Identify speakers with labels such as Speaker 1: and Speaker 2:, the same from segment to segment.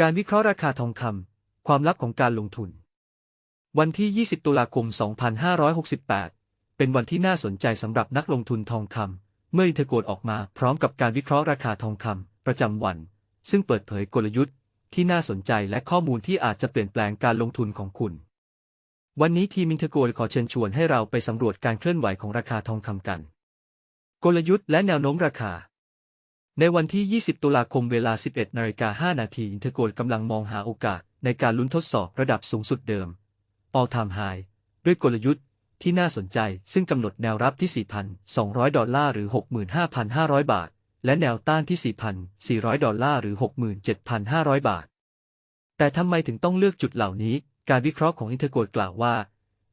Speaker 1: การวิเคราะห์ราคาทองคำ ความลับของการลงทุน วันที่ 20 ตุลาคม 2568 เป็นวันที่น่าสนใจสำหรับนักลงทุนทองคำ เมื่ออินเทอร์โกดออกมาพร้อมกับการวิเคราะห์ราคาทองคำ ประจำวัน ซึ่งเปิดเผยกลยุทธ์ ที่น่าสนใจและข้อมูลที่อาจจะเปลี่ยนแปลงการลงทุนของคุณ วันนี้ทีมอินเทอร์โกดขอเชิญชวนให้เราไปสำรวจการเคลื่อนไหวของราคาทองคำกัน กลยุทธ์และแนวโน้มราคา ในวันที่ 20 ตุลาคมเวลา 11นาฬิกา5นาทีอินเทอร์โกลกำลังมองหาโอกาสในการลุ้นทดสอบระดับสูงสุดเดิม all time high ด้วยกลยุทธ์ที่น่าสนใจซึ่งกำหนดแนวรับที่ 4,200 ดอลลาร์หรือ 65,500 บาท และแนวต้านที่ 4,400 ดอลลาร์หรือ 67,500 บาท แต่ทำไมถึงต้องเลือกจุดเหล่านี้ การวิเคราะห์ของอินเทอร์โกลกล่าวว่า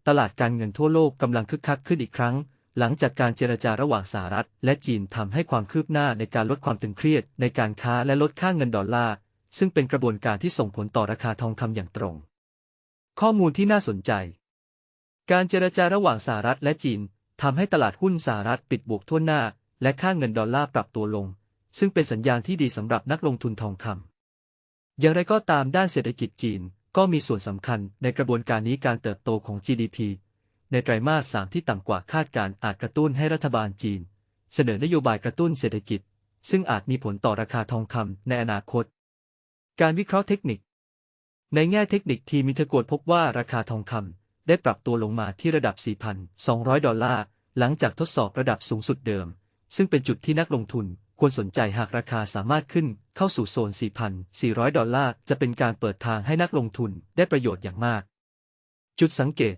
Speaker 1: ตลาดการเงินทั่วโลกกำลังคึกคักขึ้นอีกครั้ง หลังจากการเจรจาระหว่างสหรัฐ และจีนทำให้ความคืบหน้าในการลดความตึงเครียด ในการค้าและลดค่าเงินดอลลาร์ ซึ่งเป็นกระบวนการที่ส่งผลต่อราคาทองคำอย่างตรง ข้อมูลที่น่าสนใจ การเจรจาระหว่างสหรัฐและจีนทำให้ตลาดหุ้นสหรัฐปิดบวกทั่วหน้า และค่าเงินดอลลาร์ปรับตัวลง ซึ่งเป็นสัญญาณที่ดีสำหรับนักลงทุนทองคำอย่างไรก็ตามด้านเศรษฐกิจจีนก็มีส่วนสำคัญในกระบวนการนี้การเติบโตของ GDP ในไตรมาส 3 ที่ต่ำกว่าคาดการอาจกระตุ้นให้รัฐบาลจีน เสนอนโยบายกระตุ้นเศรษฐกิจ ซึ่งอาจมีผลต่อราคาทองคำในอนาคต การวิเคราะห์เทคนิค ในแง่เทคนิคทีมมิเทโกดพบว่าราคาทองคำได้ปรับตัวลงมาที่ระดับ 4,200 ดอลลาร์ หลังจากทดสอบระดับสูงสุดเดิม ซึ่งเป็นจุดที่นักลงทุนควรสนใจหากราคาสามารถขึ้นเข้าสู่โซน 4,400 ดอลลาร์ จะเป็นการเปิดทางให้นักลงทุนได้ประโยชน์อย่างมาก จุดสังเกต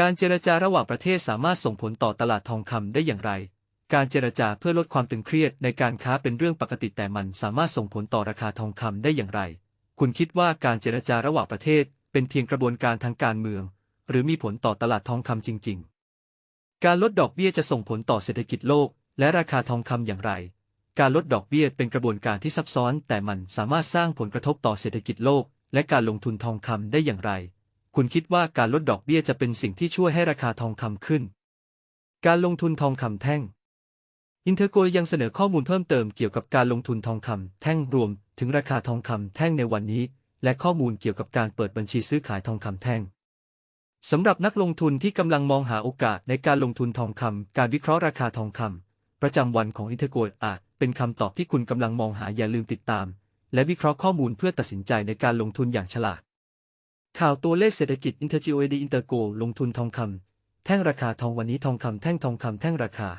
Speaker 1: การเจรจาระหว่างประเทศสามารถส่งผลต่อตลาดทองคำได้อย่างไร การเจรจาเพื่อลดความตึงเครียดในการค้าเป็นเรื่องปกติแต่มันสามารถส่งผลต่อราคาทองคำได้อย่างไร คุณคิดว่าการเจรจาระหว่างประเทศเป็นเพียงกระบวนการทางการเมือง หรือมีผลต่อตลาดทองคำจริง ๆ การลดดอกเบี้ยจะส่งผลต่อเศรษฐกิจโลก และราคาทองคำอย่างไร การลดดอกเบี้ยเป็นกระบวนการที่ซับซ้อน แต่มันสามารถสร้างผลกระทบต่อเศรษฐกิจโลก และการลงทุนทองคำได้อย่างไร คุณคิดว่าการลดดอกเบี้ยจะเป็นสิ่งที่ช่วยให้ราคาทองคำขึ้น การลงทุนทองคำแท่ง อินเทอร์โกยังเสนอข้อมูลเพิ่มเติมเกี่ยวกับการลงทุนทองคำแท่งรวม ถึงราคาทองคำแท่งในวันนี้ และข้อมูลเกี่ยวกับการเปิดบัญชีซื้อขายทองคำแท่งสำหรับนักลงทุนที่กำลังมองหาโอกาสในการลงทุนทองคำการวิเคราะห์ราคาทองคำประจำวันของอินเทอร์โกอาจเป็นคำตอบที่คุณกำลังมองหาอย่าลืมติดตาม และวิเคราะห์ข้อมูลเพื่อตัดสินใจในการลงทุนอย่างฉลาด ข่าวตัวเลขเศรษฐกิจ i n t e r g o d Intergo ลงทุนทองคำแท่งราคาทองวันนี้ทองคำแท่งทองคำแท่งราคา